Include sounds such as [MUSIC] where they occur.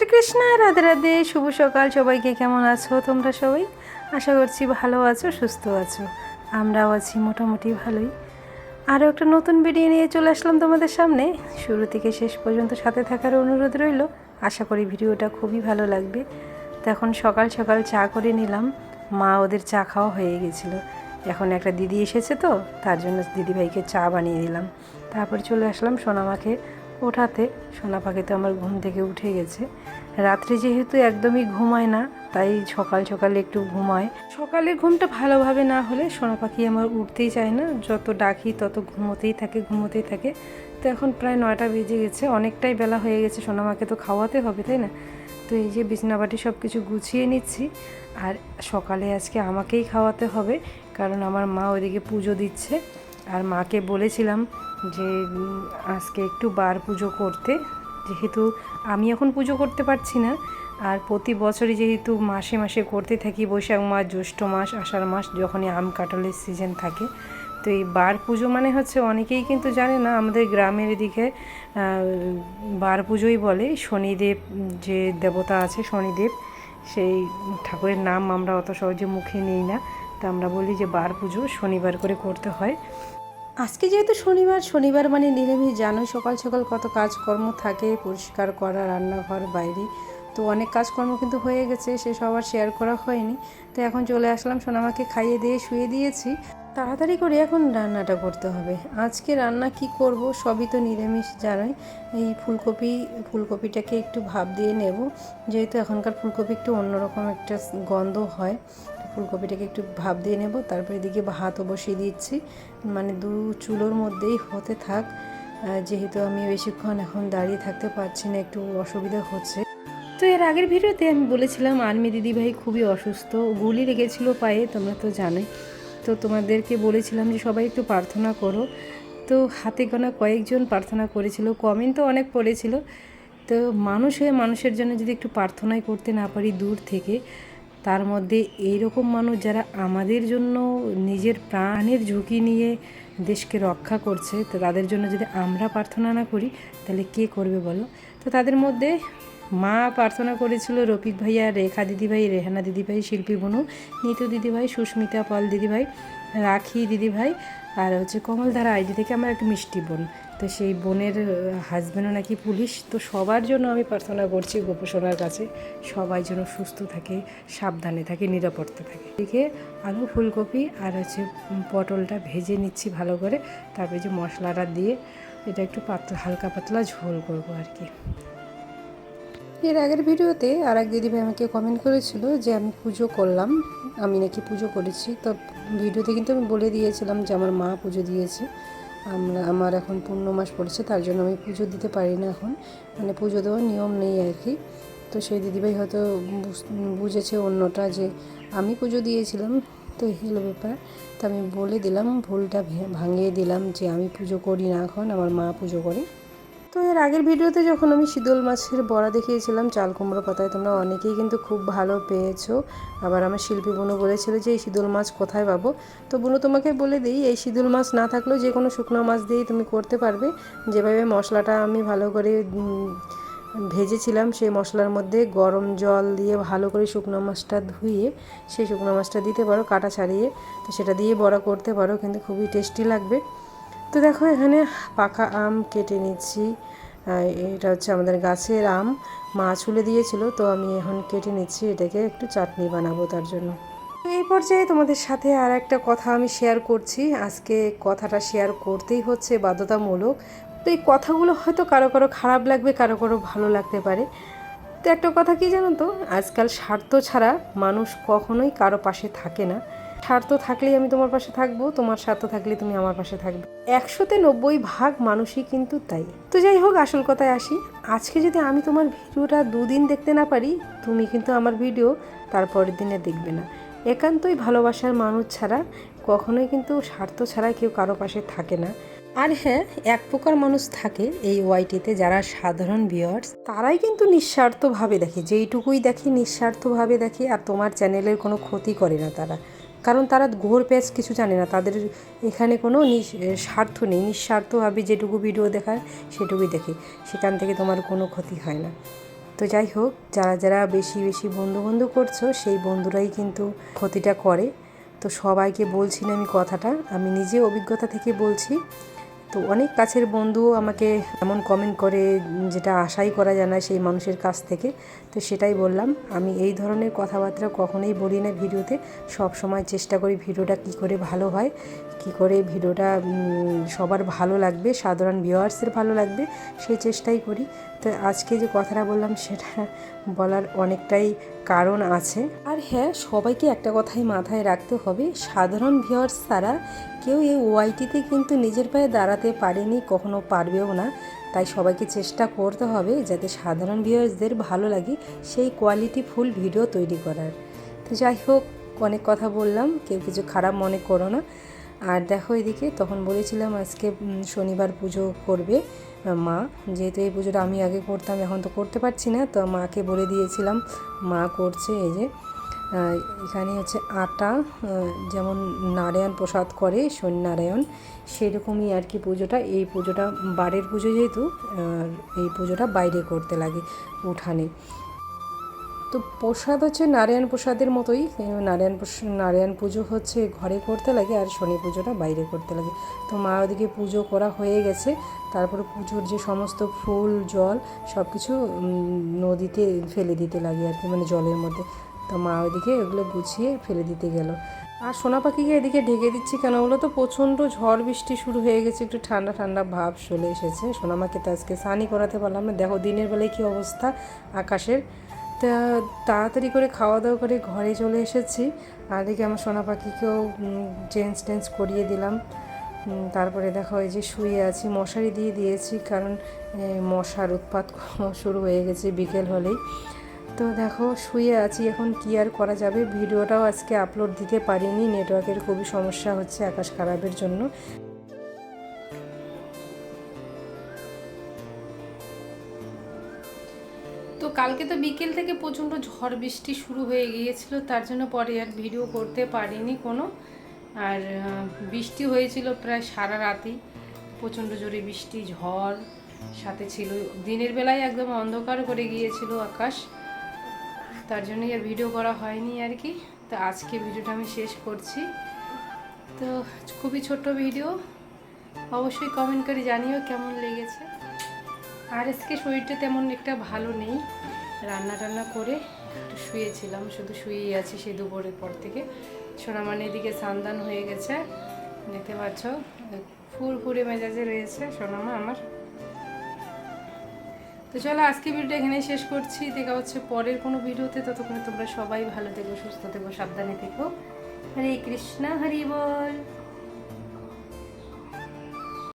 কৃষ্ণ রাধে রাধে, শুভ সকাল। সবাইকে কেমন আছো? তোমরা সবাই? আশা করছি ভালো আছো, সুস্থ আছো। আমরাও আছি মোটামুটি ভালোই। আরও একটা নতুন ভিডিও নিয়ে চলে আসলাম তোমাদের সামনে। শুরু থেকে শেষ পর্যন্ত সাথে থাকার অনুরোধ রইল। আশা করি ভিডিওটা খুবই ভালো লাগবে। তো এখন সকাল সকাল চা করে নিলাম। মা ওদের চা খাওয়া হয়ে গেছিল। এখন একটা দিদি এসেছে তো, তার জন্য দিদিভাইকে চা বানিয়ে দিলাম। তারপর চলে আসলাম সোনামাকে ওঠাতে সোনা পাখি তো আমার ঘুম থেকে উঠে গেছে। রাত্রে যেহেতু একদমই ঘুমায় না, তাই সকাল সকালে একটু ঘুমায়। সকালের ঘুমটা ভালোভাবে না হলে সোনা পাখি আমার উঠতেই চায় না। যত ডাকি তত ঘুমোতেই থাকে ঘুমোতেই থাকে। তো এখন প্রায় নয়টা বেজে গেছে, অনেকটাই বেলা হয়ে গেছে সোনামাকে তো খাওয়াতে হবে, তাই না? তো এই যে বিছনাবাটি সব কিছু গুছিয়ে নিচ্ছি। আর সকালে আজকে আমাকেই খাওয়াতে হবে, কারণ আমার মা ওইদিকে পুজো দিচ্ছে। আর মাকে বলেছিলাম যে আজকে একটু বার পুজো করতে। যেহেতু আমি এখন পুজো করতে পারছি না, আর প্রতি বছরই যেহেতু মাসে মাসে করতে থাকি, বৈশাখ মাস, জ্যৈষ্ঠ মাস, আষাঢ় মাস, যখনই আম কাঁঠালের সিজন থাকে। তো এই বার পুজো মানে হচ্ছে অনেকেই কিন্তু জানে না, আমাদের গ্রামের এদিকে বার পুজোই বলে। শনিদেব যে দেবতা আছে শনিদেব, সেই ঠাকুরের নাম আমরা অত সহজে মুখে নিই না। তা আমরা বলি যে বার পুজো শনিবার করে করতে হয়। আজকে যেহেতু শনিবার শনিবার মানে নিরামিষ জানোই সকাল সকাল কত কাজকর্ম থাকে, পরিষ্কার করা, রান্নাঘর, বাইরে। তো অনেক কাজকর্ম কিন্তু হয়ে গেছে, সে সবার শেয়ার করা হয়নি। তো এখন চলে আসলাম, সোনামাকে খাইয়ে দিয়ে, শুয়ে দিয়েছি। তাড়াতাড়ি করে এখন রান্নাটা করতে হবে। আজকে রান্না কি করব সবই তো নিরামিষ, জানোই। এই ফুলকপি, ফুলকপিটাকে একটু ভাব দিয়ে নেব। যেহেতু এখনকার ফুলকপি একটু অন্যরকম একটা গন্ধ হয়। ফুলকপিটাকে একটু ভাপ দিয়ে নেব, তারপরে এদিকে ভাতও বসিয়ে দিচ্ছি। মানে দু চুলোর মধ্যেই হতে থাক। যেহেতু আমি বেশিক্ষণ এখন দাঁড়িয়ে থাকতে পারছি না, একটু অসুবিধা হচ্ছে। তো এর আগের ভিডিওতে আমি বলেছিলাম আর্মি দিদিভাই খুবই অসুস্থ, গুলি লেগেছিল পায়ে, তোমরা তো জানোই। তো তোমাদেরকে বলেছিলাম যে সবাই একটু প্রার্থনা করো। তো হাতে গোনা কয়েকজন প্রার্থনা করেছিল কমেন্ট তো অনেক পড়েছিল। তো মানুষ হয়ে মানুষের জন্য যদি একটু প্রার্থনাই করতে না পারি দূর থেকে তার মধ্যে এই রকম মানুষ যারা আমাদের জন্য নিজের প্রাণের ঝুঁকি নিয়ে দেশকে রক্ষা করছে, তো তাদের জন্য যদি আমরা প্রার্থনা না করি, তাহলে কে করবে বলো? তো তাদের মধ্যে মা প্রার্থনা করেছিল, রফিক ভাইয়া রেখা দিদিভাই, রেহানা দিদিভাই, শিল্পী বনু, নিতু দিদিভাই, সুস্মিতা পাল দিদিভাই, রাখি দিদিভাই আর হচ্ছে কমলধারা আইডি থেকে আমার একটা মিষ্টি বোন। তো সেই বোনের হাজব্যান্ডও নাকি পুলিশ, তো সবার জন্য আমি প্রার্থনা করছি গোপসোনার কাছে, সবাই যেন সুস্থ থাকে, সাবধানে থাকে, নিরাপত্তা থাকে। এদিকে আলু, ফুলকপি আর হচ্ছে পটলটা ভেজে নিচ্ছি ভালো করে, তারপরে যে মশলাটা দিয়ে, এটা একটু পাতলা, হালকা পাতলা ঝোল করব আর কি। এর আগের ভিডিওতে আর এক দিদিভাই আমাকে কমেন্ট করেছিল যে, আমি পুজো করলাম। আমি নাকি পুজো করেছি। তো ভিডিওতে কিন্তু আমি বলে দিয়েছিলাম যে, আমার মা পুজো দিয়েছে। আমরা, আমার এখন পূর্ণ মাস পড়েছে, তার জন্য আমি পুজো দিতে পারি না এখন। মানে পুজো দেওয়ার নিয়ম নেই আর কি। তো সেই দিদিভাই হয়তো বুঝ- বুঝেছে অন্যটা যে, আমি পুজো দিয়েছিলাম, তো হলো ব্যাপার। তো আমি বলে দিলাম, ভুলটা ভাঙিয়ে দিলাম যে, আমি পুজো করি না এখন, আমার মা পুজো করে। তো এর আগের ভিডিওতে যখন আমি শীতল মাছের বড়া দেখিয়েছিলাম, চাল, কুমড়ো পাতায় তোমরা অনেকেই কিন্তু খুব ভালো পেয়েছ। আবার আমার শিল্পী বোনও বলেছিল যে, এই শীতল মাছ কোথায় পাবো? তো বোনও তোমাকে বলে দিই, এই শীতল মাছ না থাকলেও যে কোনো শুকনো মাছ দিয়েই তুমি করতে পারবে। যেভাবে মশলাটা আমি ভালো করে ভেজেছিলাম, সেই মশলার মধ্যে গরম জল দিয়ে ভালো করে শুকনো মাছটা ধুয়ে, সেই শুকনো মাছটা দিতে পারো, কাটা ছাড়িয়ে। তো সেটা দিয়ে বড়া করতে পারো, কিন্তু খুবই টেস্টি লাগবে। তো দেখো এখানে পাকা আম কেটে নিচ্ছি। এটা হচ্ছে আমাদের গাছের আম। মা ছুলে দিয়েছিল, তো আমি এখন কেটে নিচ্ছি এটাকে, একটু চাটনি বানাবো তার জন্য। এই পর্যায়ে তোমাদের সাথে আর একটা কথা আমি শেয়ার করছি। আজকে কথাটা শেয়ার করতেই হচ্ছে বাধ্যতামূলক। তো এই কথাগুলো হয়তো কারও কারও খারাপ লাগবে, কারও কারও ভালো লাগতে পারে। তো একটা কথা কি জানো তো? আজকাল স্বার্থ ছাড়া মানুষ কখনোই কারও পাশে থাকে না। স্বার্থ থাকলেই আমি তোমার পাশে থাকব, তোমার স্বার্থ থাকলে তুমি আমার পাশে থাকবে। একশোতে নব্বই ভাগ মানুষই কিন্তু তাই। তো যাই হোক, আসল কথায় আসি। আজকে যদি আমি তোমার ভিডিওটা দুদিন দেখতে না পারি, তুমি কিন্তু আমার ভিডিও তারপরের দিনে দেখবে না। একান্তই ভালোবাসার মানুষ ছাড়া কখনোই কিন্তু স্বার্থ ছাড়া কেউ কারও পাশে থাকে না। আর হ্যাঁ এক প্রকার মানুষ থাকে এই ওয়াইটিতে যারা সাধারণ ভিউয়ার্স তারাই কিন্তু নিঃস্বার্থভাবে দেখে। যেইটুকুই দেখে, নিঃস্বার্থভাবে দেখে, আর তোমার চ্যানেলের কোনো ক্ষতি করে না তারা। কারণ তারা ঘোর প্যাচ কিছু জানে না। তাদের এখানে কোনো স্বার্থ নেই। নিঃস্বার্থভাবে যেটুকু ভিডিও দেখায়, সেটুকুই দেখে। সেখান থেকে তোমার কোনো ক্ষতি হয় না। তো যাই হোক, যারা যারা বেশি বেশি বন্ধু বন্ধু করছ, সেই বন্ধুরাই কিন্তু ক্ষতিটা করে। তো সবাইকে বলছি না আমি কথাটা, আমি নিজে অভিজ্ঞতা থেকে বলছি। তো অনেক কাছের বন্ধুও আমাকে এমন কমেন্ট করে, যেটা আশাই করা যায় না সেই মানুষের কাছ থেকে। তো সেটাই বললাম, আমি এই ধরনের কথাবার্তা কখনোই বলি না ভিডিওতে। সব সময় চেষ্টা করি ভিডিওটা কি করে ভালো হয়, কি করে ভিডিওটা সবার ভালো লাগবে, সাধারণ ভিউয়ার্সের ভালো লাগবে, সেই চেষ্টাই করি। তো আজকে যে কথাটা বললাম, সেটা বলার অনেকটাই কারণ আছে। আর হ্যাঁ সবাইকে একটা কথাই মাথায় রাখতে হবে, সাধারণ ভিউয়ার্স ছাড়া কেউ এই ওয়াইটিতে কিন্তু নিজের পায়ে দাঁড়াতে পারেনি, কখনো পারবেও না। তাই সবাইকে চেষ্টা করতে হবে যাতে সাধারণ ভিউয়ার্সদের ভালো লাগে সেই কোয়ালিটি ফুল ভিডিও তৈরি করার। তো যাই হোক, অনেক কথা বললাম, কেউ কিছু খারাপ মনে করো না। আর দেখো এদিকে তখন বলেছিলাম আজকে শনিবার পুজো করবে মা। যেহেতু এই পুজোটা আমি আগে করতাম, এখন তো করতে পারছি না, তো মাকে বলে দিয়েছিলাম, মা করছে এই যে এখানে হচ্ছে আটা যেমন নারায়ণ প্রসাদ করে সন্নারায়ণ সেরকমই আর কি পুজোটা। এই পুজোটা বাড়ির পুজো যেহেতু এই পুজোটা বাইরে করতে লাগে উঠানে। তো প্রসাদ হচ্ছে নারায়ণ প্রসাদের মতোই নারায়ণ প্রস- নারায়ণ পুজো হচ্ছে ঘরে করতে লাগে আর শনি পুজোটা বাইরে করতে লাগে। তো মা ওদিকে পুজো করা হয়ে গেছে, তারপরে পুজোর যে সমস্ত ফুল, জল সব কিছু নদীতে ফেলে দিতে লাগে আর কি মানে জলের মধ্যে। তো মা ওইদিকে এগুলো গুছিয়ে ফেলে দিতে গেল। আর সোনা পাখিকে এদিকে ঢেকে দিচ্ছি কেন বলো তো? প্রচণ্ড ঝড় বৃষ্টি শুরু হয়ে গেছে, একটু ঠান্ডা ঠান্ডা ভাব চলে এসেছে। সোনামাকে তো আজকে স্নানই করাতে পারলাম না। দেখো দিনের বেলায় কী অবস্থা? আকাশের তা তাড়াতাড়ি করে খাওয়া দাওয়া করে ঘরে চলে এসেছি। আর এদিকে আমার সোনা পাখিকেও চেঞ্জ টেঞ্জ করিয়ে দিলাম। তারপরে দেখা এই যে শুয়ে আছি, মশারি দিয়ে দিয়েছি কারণ মশার উৎপাত [LAUGHS] শুরু হয়ে গেছে বিকেল হলেই। তো দেখো শুয়ে আছি, এখন কি আর করা যাবে? ভিডিওটাও আজকে আপলোড দিতে পারিনি নেটওয়ার্কের খুবই সমস্যা হচ্ছে আকাশ খারাপের জন্য। কালকে তো বিকেল থেকে প্রচণ্ড ঝড় বৃষ্টি শুরু হয়ে গিয়েছিল, তার জন্য পরে আর ভিডিও করতে পারিনি কোনো। আর বৃষ্টি হয়েছিল প্রায় সারা রাতেই, প্রচণ্ড জোরে বৃষ্টি, ঝড়, সাথে ছিল, দিনের বেলায় একদম অন্ধকার করে গিয়েছিল আকাশ, তার জন্যই আর ভিডিও করা হয়নি আর কি। তো আজকে ভিডিওটা আমি শেষ করছি। তো খুবই ছোট্ট ভিডিও, অবশ্যই কমেন্ট করে জানিও কেমন লেগেছে। আর আজকে শরীরটা তেমন একটা ভালো নেই। রান্না টান্না করে একটু শুয়েছিলাম, শুধু শুয়েই আছি সেই দুপুরের পর থেকে। সোনামানের দিকে সান্দান হয়ে গেছে, দেখতে পাচ্ছ ফুলে মেজাজে রয়েছে সোনামা আমার। তো চলো, আজকে ভিডিওটা এখানে শেষ করছি। দেখা হচ্ছে পরের কোনো ভিডিওতে। ততক্ষণে তোমরা সবাই ভালো থেকো, সুস্থ থেকো, সাবধানে থেকো। হরে কৃষ্ণ, হরি বল।